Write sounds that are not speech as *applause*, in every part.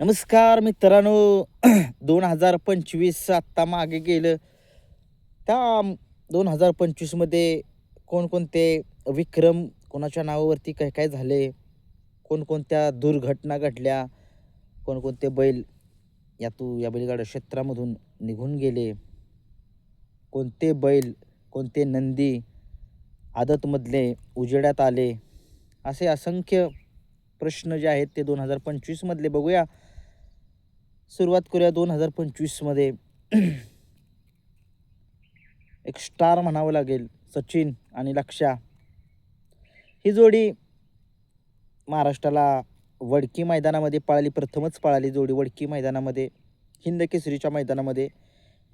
नमस्कार मित्रांनो. *clears throat* दोन हजार पंचवीस आत्ता मागे गेलं. त्या दोन हजार पंचवीसमध्ये कोणकोणते विक्रम कोणाच्या नावावरती काय काय झाले? कोणकोणत्या दुर्घटना घडल्या? कोणकोणते बैल यातू या बैलगाड्या क्षेत्रामधून निघून गेले? कोणते बैल कोणते नंदी आदतमधले उजेडात आले? असे असंख्य प्रश्न जे आहेत ते दोन हजार पंचवीसमधले बघूया. सुरुवात करूया दोन हजार पंचवीसमध्ये. एक स्टार म्हणावं लागेल सचिन आणि लक्षा. ही जोडी महाराष्ट्राला वडकी मैदानामध्ये पळाली प्रथमच पळाली जोडी वडकी मैदानामध्ये हिंद केसरीच्या मैदानामध्ये.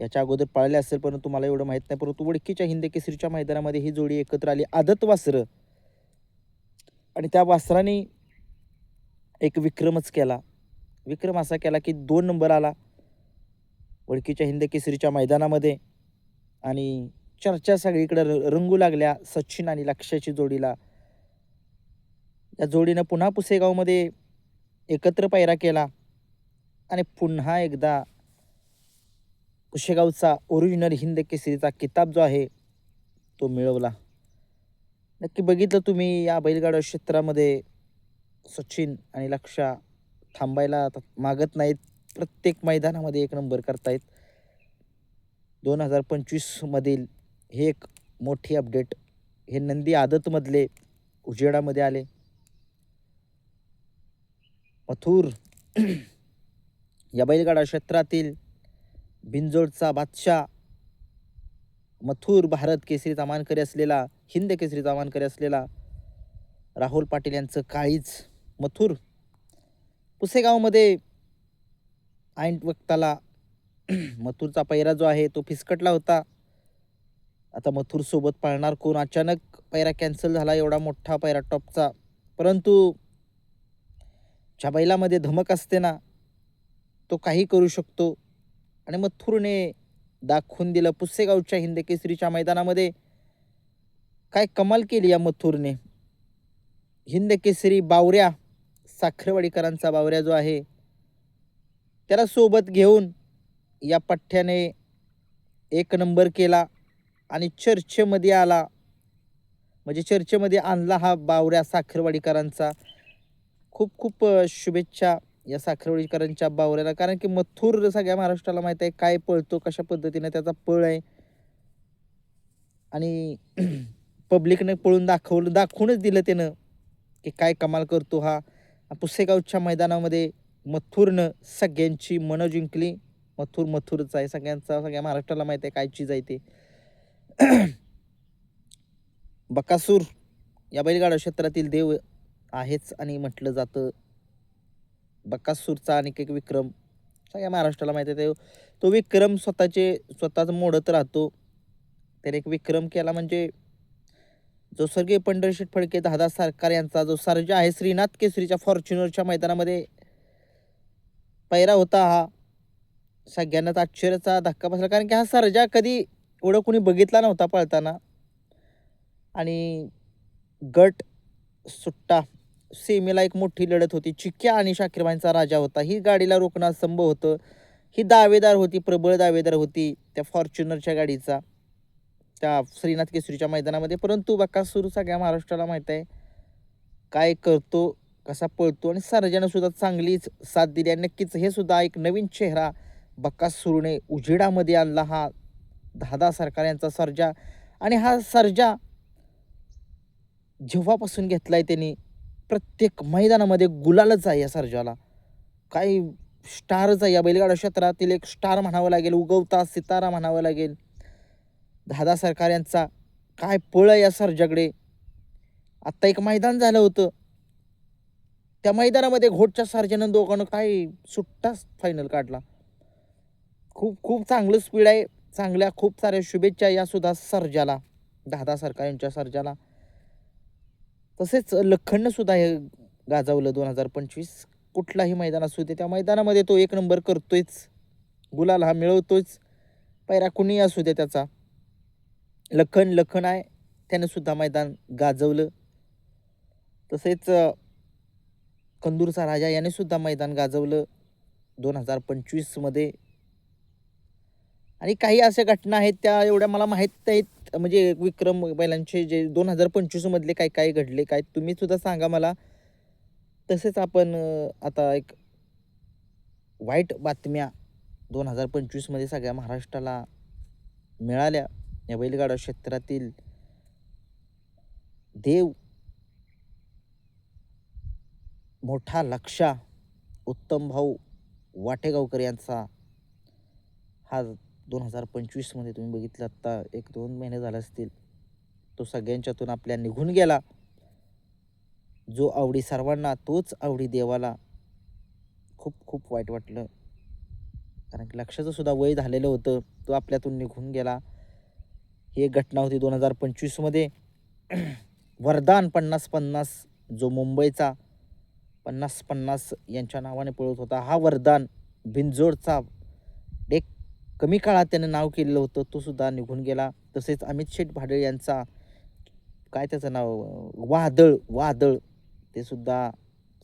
याच्या अगोदर पळाले असेल परंतु तुम्हाला एवढं माहीत नाही परंतु वडकीच्या हिंद केसरीच्या मैदानामध्ये ही जोडी एकत्र आली. आदत वासरं. आणि त्या वासराने एक विक्रमच केला. विक्रम असा केला की दोन नंबर आला. ओळखीच्या हिंद केसरीच्या मैदानामध्ये. आणि चर्चा सगळीकडं र- रंगू लागल्या सचिन आणि लक्ष्याची जोडीला. या जोडीनं पुन्हा पुसेगावमध्ये एकत्र पायरा केला. आणि पुन्हा एकदा पुशेगावचा ओरिजिनल हिंद केसरीचा किताब जो आहे तो मिळवला. नक्की बघितलं तुम्ही या बैलगाडा क्षेत्रामध्ये सचिन आणि लक्षा थांबायला मागत नाहीत. प्रत्येक मैदानामध्ये एक नंबर करतायत. दोन हजार पंचवीसमधील हे एक मोठी अपडेट हे नंदी आदतमधले उजेडामध्ये आले. मथुर या बैलगाडा क्षेत्रातील बिंजोडचा बादशाह मथुर भारत केसरीचा मानकरी असलेला हिंद केसरीचा मानकरी असलेला राहुल पाटील यांचं काळीच मथुर पुसेगावमध्ये ऐन वक्ताला *clears throat* मथुरचा पैरा जो आहे तो फिसकटला होता. आता मथुरसोबत पाळणार कोण? अचानक पैरा कॅन्सल झाला एवढा मोठा पैरा टॉपचा. परंतु ज्या बैलामध्ये धमक असते ना तो काही करू शकतो. आणि मथुरने दाखवून दिलं पुसेगावच्या हिंदकेसरीच्या मैदानामध्ये काय कमाल केली या मथुरने. हिंदकेसरी बावऱ्या साखरवाडीकरांचा बावऱ्या जो आहे त्याला सोबत घेऊन या पठ्ठ्याने एक नंबर केला आणि चर्चेमध्ये आला. म्हणजे चर्चेमध्ये आणला हा बावऱ्या साखरवाडीकरांचा. खूप खूप शुभेच्छा या साखरवाडीकरांच्या बावऱ्याला कारण की मथुर सगळ्या महाराष्ट्राला माहीत आहे काय पळतो कशा पद्धतीने त्याचा पळ आहे. आणि *clears throat* पब्लिकने पळून दाखवलं दाखवूनच दिलं त्यानं की काय कमाल करतो हा. पुसेगावच्या मैदानामध्ये मथुरनं सगळ्यांची मनं जिंकली. मथुर मथुरच आहे. सगळ्यांचा सगळ्या महाराष्ट्राला माहीत आहे काय चीज आहे ते. *clears throat* बकासूर या बैलगाडा क्षेत्रातील देव आहेच आणि म्हटलं जातं बकासूरचा आणि एक विक्रम. सगळ्या महाराष्ट्राला माहीत आहे. ते तो विक्रम स्वतःचे स्वतःच मोडत राहतो. त्याने एक विक्रम केला म्हणजे जो स्वर्गीय पंढरशेठ फडके दादा सरकार यांचा जो सर्जा आहे श्रीनाथ केसरीच्या फॉर्च्युनरच्या मैदानामध्ये पैरा होता हा. सगळ्यांनाच आश्चर्याचा धक्का बसला कारण की हा सर्जा कधी एवढं कोणी बघितला नव्हता पळताना. आणि गट सुट्टा सेमीला एक मोठी लढत होती. चिक्क्या आणि शाकीरबाईंचा राजा होता. ही गाडीला रोखणं असंभव होतं. ही दावेदार होती प्रबळ दावेदार होती त्या फॉर्च्युनरच्या गाडीचा. त्या श्रीनाथ केसरीच्या मैदानामध्ये. परंतु बकासूर सगळ्या महाराष्ट्राला माहीत आहे काय करतो कसा पळतो आणि सर्जानंसुद्धा चांगलीच साथ दिली आणि नक्कीच हे सुद्धा एक नवीन चेहरा बकासूरने उजेडामध्ये आणला हा दादा सरकार यांचा सर्जा. आणि हा सर्जा जेव्हापासून घेतला आहे त्यांनी प्रत्येक मैदानामध्ये गुलालच आहे या सर्जाला. काही स्टारच आहे. या बैलगाडा क्षेत्रातील एक स्टार म्हणावं लागेल उगवता सितारा म्हणावं लागेल. दादा सरकार यांचा काय पळ आहे या सर्जाकडे आत्ता एक मैदान झालं होतं. त्या मैदानामध्ये घोटच्या सार्जनं दोघानं काय सुट्टाच फायनल काढला. खूप खूप चांगलं स्पीड आहे. चांगल्या खूप साऱ्या शुभेच्छा या सुद्धा सर्जाला दादा सरकार यांच्या सर्जाला तसेच लखननं सुद्धा हे गाजवलं दोन हजार पंचवीस. कुठलाही मैदान असू दे त्या मैदानामध्ये तो एक नंबर करतोयच. गुलाल हा मिळवतोच पैरा कुणी असू दे त्याचा. लखन लखन आहे. त्यानं सुद्धा मैदान गाजवलं. तसेच कंदूरचा राजा याने सुद्धा मैदान गाजवलं दोन हजार पंचवीसमध्ये. आणि काही अशा घटना आहेत त्या एवढ्या मला माहीत आहेत म्हणजे विक्रम बैलांचे जे दोन हजार पंचवीसमधले काय काय घडले काय तुम्ही सुद्धा सांगा मला. तसेच आपण आता एक वाईट बातम्या दोन हजार पंचवीसमध्ये सगळ्या महाराष्ट्राला मिळाल्या. या बैलगाडा क्षेत्रातील देव मोठा लक्षा उत्तम भाऊ वाटेगावकर यांचा हा दोन हजार पंचवीसमध्ये तुम्ही बघितलं आत्ता एक दोन महिने झाले असतील. तो सगळ्यांच्यातून आपल्या निघून गेला. जो आवडी सर्वांना तोच आवडी देवाला खूप खूप वाईट वाटलं. कारण की लक्षाचं सुद्धा वय झालेलं होतं. तो आपल्यातून निघून गेला. ही एक घटना होती दोन हजार पंचवीसमध्ये. वरदान पन्नास पन्नास जो मुंबईचा पन्नास पन्नास यांच्या नावाने पळत होता हा वरदान बिनजोडचा एक कमी काळात त्यानं नाव केलेलं होतं तो सुद्धा निघून गेला. तसेच अमित शेठ भाडे यांचा काय त्याचं नाव वादळ वादळ ते सुद्धा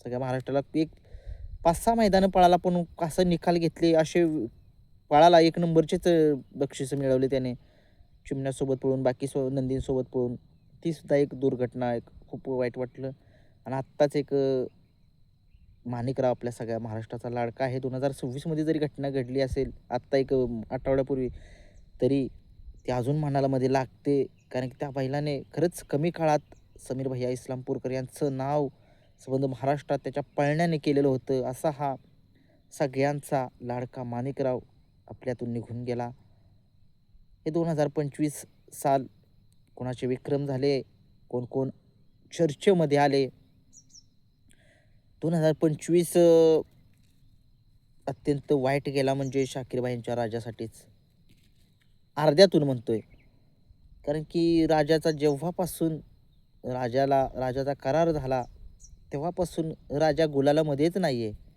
सगळ्या महाराष्ट्राला एक पाच सहा मैदानं पळाला पण कसं निकाल घेतले असे पळाला एक नंबरचेच बक्षिसं मिळवले त्याने. चिमण्यासोबत पळून बाकी सो नंदींसोबत पळून तीसुद्धा एक दुर्घटना एक खूप वाईट वाटलं. आणि आत्ताच एक माणिकराव आपल्या सगळ्या महाराष्ट्राचा लाडका आहे. दोन हजार सव्वीसमध्ये जरी घटना घडली असेल आत्ता एक आठवड्यापूर्वी तरी ती अजून मनालामध्ये लागते. कारण की त्या बैलाने खरंच कमी काळात समीर भैया इस्लामपूरकर यांचं नाव संबंध महाराष्ट्रात त्याच्या पळण्याने केलेलं होतं. असा हा सगळ्यांचा लाडका माणिकराव आपल्यातून निघून गेला. हे दोन हजार पंचवीस साल कोणाचे विक्रम झाले? कोण कोण चर्चेमध्ये आले? दोन हजार पंचवीस अत्यंत वाईट गेला म्हणजे शाकीरबाईंच्या राजासाठीच. अर्ध्यातून म्हणतोय. कारण की राजाचा जेव्हापासून राजाला राजाचा करार झाला तेव्हापासून राजा गुलालामध्येच नाही आहे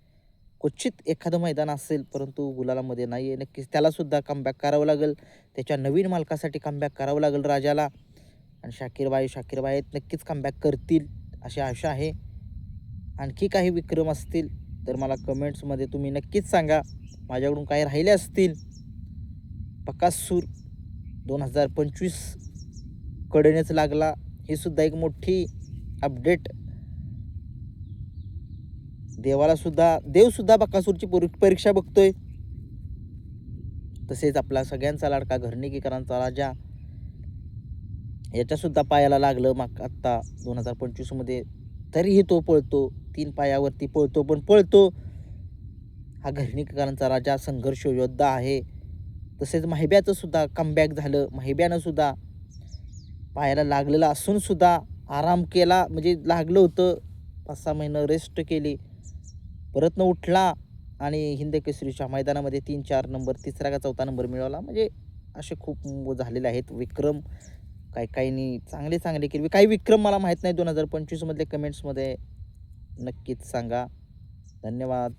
क्वचित एखादं मैदान असेल परंतु गुलालामध्ये नाही आहे नक्कीच त्यालासुद्धा कमबॅक करावं लागेल. त्याच्या नवीन मालकासाठी कमबॅक करावं लागेल राजाला. आणि शाकीरबाई शाकीरबाई नक्कीच कमबॅक करतील अशी आशा आहे. आणखी काही विक्रम असतील तर मला कमेंट्समध्ये तुम्ही नक्कीच सांगा. माझ्याकडून काही राहिले असतील? पकासूर दोन हजार पंचवीस कडेनेच लागला. ही सुद्धा एक मोठी अपडेट देवाला सुद्धा देव बकासूरची पुरी- परीक्षा बघतोय. तसेच आपला सगळ्यांचा लाडका घरणिकीकरांचा राजा याच्यासुद्धा पायाला लागलं मग आत्ता दोन हजार पंचवीसमध्ये तरीही तो पळतो तीन पायावरती पळतो पण पळतो. हा घरणीकरांचा राजा संघर्ष योद्धा आहे. तसेच माहिब्याचं सुद्धा कमबॅक झालं. माहिब्यानं सुद्धा पायाला लागलेलं असूनसुद्धा आराम केला म्हणजे लागलं होतं. पाच सहा महिनं रेस्ट केली. परत न उठला आणि हिंद केसरीच्या मैदानामध्ये तीन चार नंबर तिसरा का चौथा नंबर मिळवला. म्हणजे असे खूप झालेले आहेत. विक्रम काही काहींनी चांगले चांगले केले. काही विक्रम मला माहीत नाही. दोन हजार पंचवीसमधले कमेंट्समध्ये नक्कीच सांगा. धन्यवाद.